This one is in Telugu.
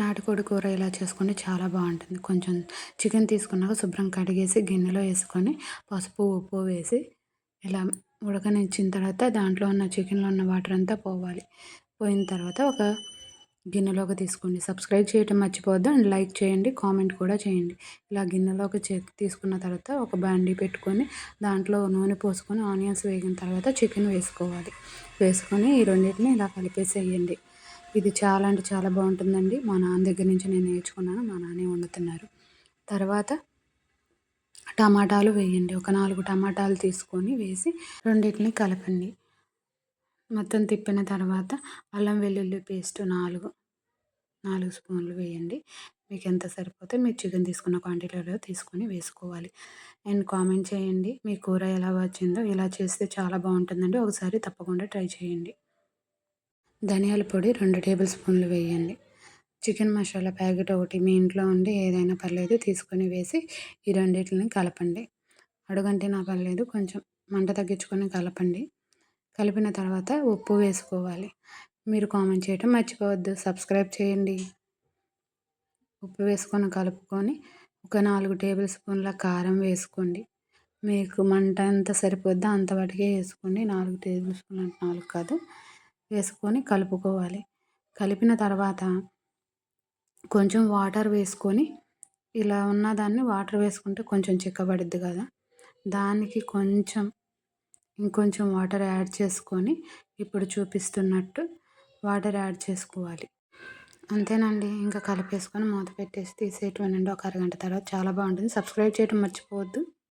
నాటుకోడి కూర ఇలా చేసుకుంటే చాలా బాగుంటుంది. కొంచెం చికెన్ తీసుకున్నాక శుభ్రం కడిగేసి గిన్నెలో వేసుకొని పసుపు ఉప్పు వేసి ఇలా ఉడకనిచ్చిన తర్వాత దాంట్లో ఉన్న చికెన్లో ఉన్న వాటర్ అంతా పోవాలి. పోయిన తర్వాత ఒక గిన్నెలోకి తీసుకోండి. సబ్స్క్రైబ్ చేయటం మర్చిపోవద్దు అండ్ లైక్ చేయండి కామెంట్ కూడా చేయండి. ఇలా గిన్నెలోకి చే తీసుకున్న తర్వాత ఒక బండి పెట్టుకొని దాంట్లో నూనె పోసుకొని ఆనియన్స్ వేగిన తర్వాత చికెన్ వేసుకోవాలి. వేసుకొని ఈ రెండింటిని ఇలా కలిపేసేయండి. ఇది చాలా అంటే చాలా బాగుంటుందండి. మా నాన్న దగ్గర నుంచి నేను నేర్చుకున్నాను. మా నాన్నే వండుతున్నారు. తర్వాత టమాటాలు వేయండి. ఒక నాలుగు టమాటాలు తీసుకొని వేసి రెండింటిని కలపండి. మొత్తం తిప్పిన తర్వాత అల్లం వెల్లుల్లి పేస్ట్ నాలుగు నాలుగు స్పూన్లు వేయండి. మీకు ఎంత సరిపోతే మీరు చికెన్ తీసుకున్న క్వాంటిటీలో తీసుకొని వేసుకోవాలి. అండ్ కామెంట్ చేయండి. మీ కూర ఎలా వచ్చిందో ఇలా చేస్తే చాలా బాగుంటుందండి. ఒకసారి తప్పకుండా ట్రై చేయండి. ధనియాల పొడి రెండు టేబుల్ స్పూన్లు వేయండి. చికెన్ మసాలా ప్యాకెట్ ఒకటి మీ ఇంట్లో ఉండి ఏదైనా పర్లేదు తీసుకొని వేసి ఈ రెండింటిని కలపండి. అడుగంటే నా పర్లేదు కొంచెం మంట తగ్గించుకొని కలపండి. కలిపిన తర్వాత ఉప్పు వేసుకోవాలి. మీరు కామెంట్ చేయటం మర్చిపోవద్దు సబ్స్క్రైబ్ చేయండి. ఉప్పు వేసుకొని కలుపుకొని ఒక నాలుగు టేబుల్ స్పూన్ల కారం వేసుకోండి. మీకు మంట ఎంత సరిపోద్దో అంత వాటికే వేసుకోండి. నాలుగు టేబుల్ స్పూన్ అంటే నాలుగు కాదు. వేసుకొని కలుపుకోవాలి. కలిపిన తర్వాత కొంచెం వాటర్ వేసుకొని ఇలా ఉన్న దాన్ని వాటర్ వేసుకుంటే కొంచెం చిక్కబడుద్ది కదా. దానికి కొంచెం ఇంకొంచెం వాటర్ యాడ్ చేసుకొని ఇప్పుడు చూపిస్తున్నట్టు వాటర్ యాడ్ చేసుకోవాలి. అంతేనండి. ఇంకా కలిపేసుకొని మూత పెట్టేసి తీసేయటమేనండి. ఒక అరగంట తర్వాత చాలా బాగుంటుంది. సబ్స్క్రైబ్ చేయడం మర్చిపోవద్దు.